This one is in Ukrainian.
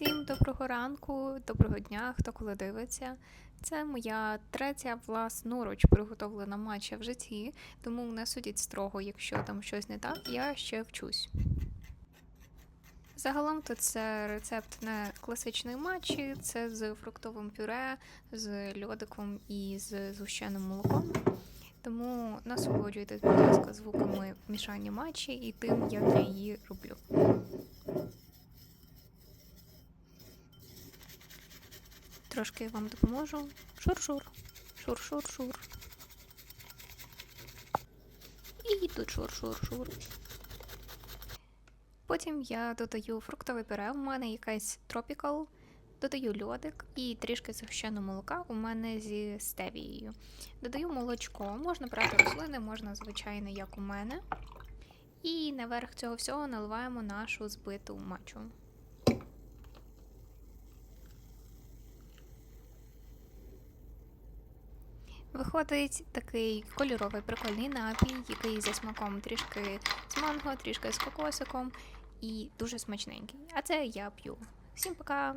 Всім доброго ранку, доброго дня, хто коли дивиться. Це моя третя власноруч приготовлена матча в житті, тому не судіть строго, якщо там щось не так, я ще вчусь. Загалом то це рецепт не класичної матчі, це з фруктовим пюре, з льодиком і з згущеним молоком. Тому насолоджуйтесь, будь ласка, звуками мішання матчі і тим, як я її роблю. Трошки вам допоможу. Шур-шур. Шур-шур-шур. І тут шур-шур-шур. Потім я додаю фруктове пюре, у мене якась тропікал, додаю льодик і трішки згущеного молока у мене зі стевією. Додаю молочко, можна брати рослини, можна звичайне, як у мене. І наверх цього всього наливаємо нашу збиту мачу. Виходить такий кольоровий прикольний напій, який за смаком трішки з манго, трішки з кокосиком і дуже смачненький. А це я п'ю. Всім пока!